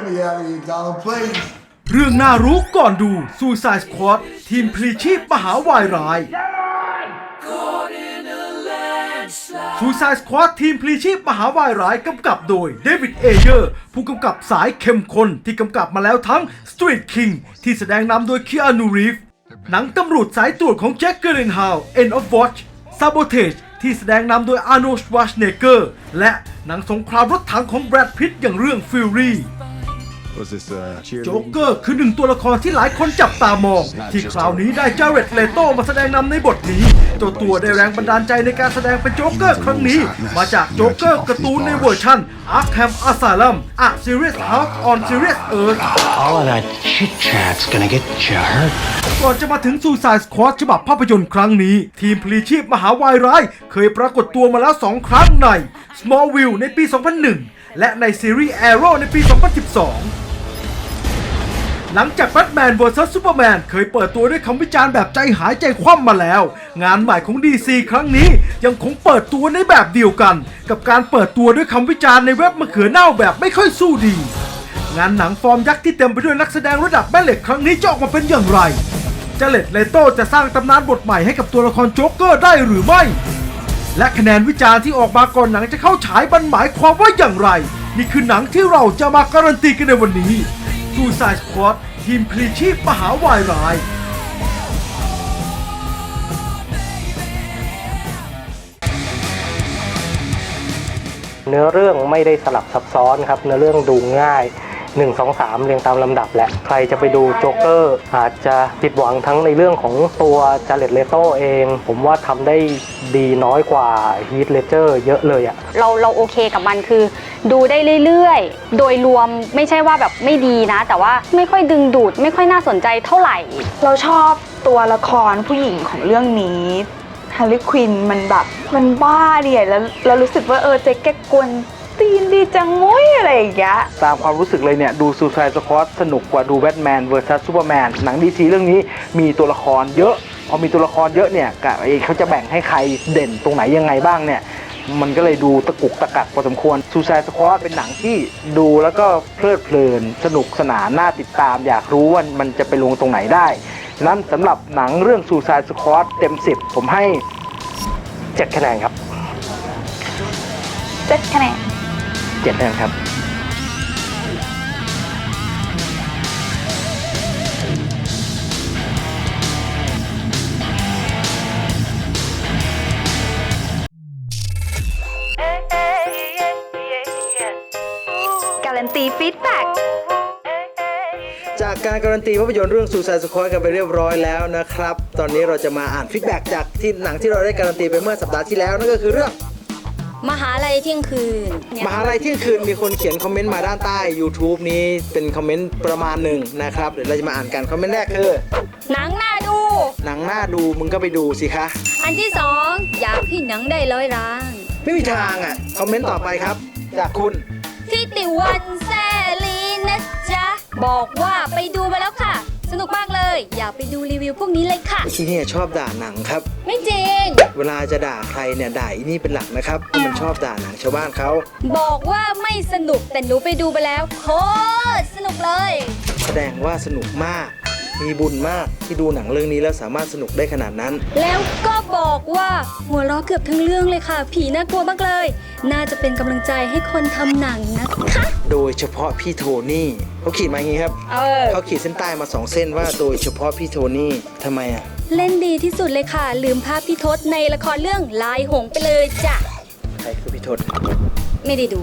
Get me out of here, Donald, please. เรื่องน่ารู้ก่อนดู Suicide Squad ทีมพลีชีพมหาวายร้าย Suicide Squad ทีมพลีชีพมหาวายร้ายกำกับโดยเดวิดเอเยอร์ผู้กำกับสายเข้มข้นที่กำกับมาแล้วทั้ง Street King ที่แสดงนำโดยคีอานูรีฟหนังตำรวจสายตรวจของแจ็คเกอร์เลนฮาว End of Watch Sabotage ที่แสดงนำโดยอาร์โน s ชวาชเนเกอร์ และหนังสงครามรถถังของแบรดพิตอย่างเรื่อง Fury Was this uh, โจ๊กเกอร์คือหนึ่งตัวละครที่หลายคนจับตามอง ที่คราวนี้ได้จาเรตเลโตมาแสดงนำในบทนี้ตัวตัวได้แรงบันดาลใจในการแสดงเป็นโจ๊กเกอร์ครั้งนี้ มาจากโจ๊กเกอร์การ์ตูนในเวอร์ชัน Arkham Asylum A Serious House on Serious Earth All of that chit chat's gonna get you hurt. ก่อนจะมาถึง Suicide Squad ฉบับภาพยนตร์ครั้งนี้ ทีมพลีชีพมหาวายร้าย เคยปรากฏตัวมาแล้ว2ครั้งใน Smallville ในปี 2001 และในซีรีส์ Arrow ในปี 2012 หลังจากแบทแมน vs ซูเปอร์แมนเคยเปิดตัวด้วยคำวิจารณ์แบบใจหายใจคว่ำมาแล้ว งานใหม่ของ DC ครั้งนี้ยังคงเปิดตัวในแบบเดียวกัน กับการเปิดตัวด้วยคำวิจารณ์ในเว็บมะเขือเน่าแบบไม่ค่อยสู้ดี งานหนังฟอร์มยักษ์ที่เต็มไปด้วยนักแสดงระดับแม่เหล็กครั้งนี้จะออกมาเป็นอย่างไรจเลตเลโต้จะสร้างตำนานบทใหม่ให้กับตัวละครโจ๊กเกอร์ได้หรือไม่ และคะแนนวิจารณ์ที่ออกมาก่อนหนังจะเข้าฉายบันหมายความว่าอย่างไร นี่คือหนังที่เราจะมาการันตีกันในวันนี้ Suicide Squad ทีมพลีชีพมหาวายร้าย เนื้อเรื่องไม่ได้สลับซับซ้อนครับ เนื้อเรื่องดูง่าย 1 2 3 เรียงตามลำดับแหละ ใครจะไปดูโจ๊กเกอร์อาจจะผิดหวังทั้งในเรื่องของตัวจาเลตเลโตเอง ผมว่าทำได้ดีน้อยกว่าฮีทเลเจอร์เยอะเลยอะเราเราโอเคกับมันคือ ดูได้เรื่อยๆ โดยรวมไม่ใช่ว่าแบบไม่ดีนะ แต่ว่าไม่ค่อยดึงดูด ไม่ค่อยน่าสนใจเท่าไหร่ เราชอบตัวละครผู้หญิงของเรื่องนี้ฮาร์ลีควินมันแบบ มันบ้าดิอะแล้วเรารู้สึกว่าเออเจ๊แกกวน ตีนดีจังมุ้ยอะไรอย่างเงี้ยตามความรู้สึกเลยเนี่ยดู Suicide Squad สนุกกว่าดู Batman vs Superman หนังดีซีเรื่องนี้มีตัวละครเยอะ พอมีตัวละครเยอะเนี่ยกะเองเขาจะแบ่งให้ใครเด่นตรงไหนยังไงบ้างเนี่ยมันก็เลยดูตะกุกตะกักพอสมควร Suicide Squad เป็นหนังที่ดูแล้วก็เพลิดเพลิน สนุกสนานน่าติดตาม อยากรู้ว่ามันจะไปลงตรงไหนได้ นั้นสำหรับหนังเรื่อง Suicide Squad เต็ม 10 ผมให้ 7 คะแนนครับเจ็ดคะแนน 7คะแนนครับการันตีฟีดแบ็กจากการการันตีภาพยนตร์เรื่อง Suicide Squad กันไปเรียบร้อยแล้วนะครับ ตอนนี้เราจะมาอ่านฟีดแบ็กจากที่หนังที่เราได้การันตีไปเมื่อสัปดาห์ที่แล้วนั่นก็คือเรื่อง มหาลัยเที่ยงคืนมหาลัยเที่ยงคืนมีคนเขียนคอมเมนต์มาด้านใต้ YouTube นี้เป็นคอมเมนต์ประมาณหนึ่งนะครับเดี๋ยวเราจะมาอ่านกันคอมเมนต์แรกคือ หนังน่าดู หนังหน้าดูมึงก็ไปดูสิคะ อันที่สองอยากให้หนังได้ร้อยล้าน ไม่มีทางอะคอมเมนต์ต่อไปครับ จากคุณทิติวันแซลีนะจ๊ะ บอกว่าไปดูมาแล้วค่ะ สนุกมากเลย อยากไปดูรีวิวพวกนี้เลยค่ะ ที่เนี่ยชอบด่าหนังครับ ไม่จริง เวลาจะด่าใครเนี่ยด่าอีนี่เป็นหลักนะครับเพราะมันชอบด่าหนังชาวบ้านเขา บอกว่าไม่สนุกแต่หนูไปดูไปแล้วโคตรสนุกเลย แสดงว่าสนุกมาก มีบุญมากที่ดูหนังเรื่องนี้แล้วสามารถสนุกได้ขนาดนั้น แล้วก็บอกว่าหัวเราะเกือบทั้งเรื่องเลยค่ะ ผีน่ากลัวมากเลย น่าจะเป็นกำลังใจให้คนทำหนังนะคะ โดยเฉพาะพี่โทนี่เขาขีดมาอย่างนี้ครับเออ เขาขีดเส้นใต้มาสองเส้นว่าโดยเฉพาะพี่โทนี่ทำไมอะ เล่นดีที่สุดเลยค่ะ ลืมภาพพี่ทศในละครเรื่องลายหงส์ไปเลยจ้ะ ใครคือพี่ทศไม่ได้ดู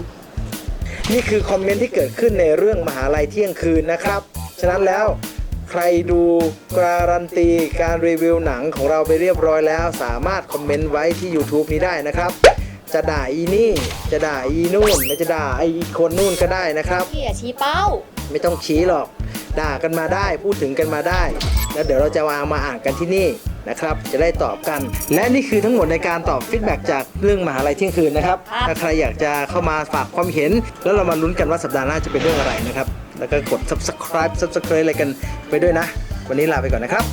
นี่คือคอมเมนต์ที่เกิดขึ้นในเรื่องมหาลัยเที่ยงคืนนะครับ ฉะนั้นแล้ว ใครดูการันตีการรีวิวหนังของเราไปเรียบร้อยแล้ว สามารถคอมเมนต์ไว้ที่ YouTube นี้ได้นะครับ จะด่าอีนี่ จะด่าอีนู่นไม่จะด่าไอคนนู่นก็ได้นะครับ พี่อย่าชี้เป้า ไม่ต้องชี้หรอก ด่ากันมาได้พูดถึงกันมาได้ แล้วเดี๋ยวเราจะวางมาอ่านกันที่นี่นะครับ จะได้ตอบกัน และนี่คือทั้งหมดในการตอบฟีดแบ็กจากเรื่องมหาลัยเที่ยงคืนนะครับ ถ้าใครอยากจะเข้ามาฝากความเห็น แล้วเรามาลุ้นกันว่าสัปดาห์หน้าจะเป็นเรื่องอะไรนะครับ แล้วก็กด subscribe subscribe อะไรกันไปด้วยนะ วันนี้ลาไปก่อนนะครับ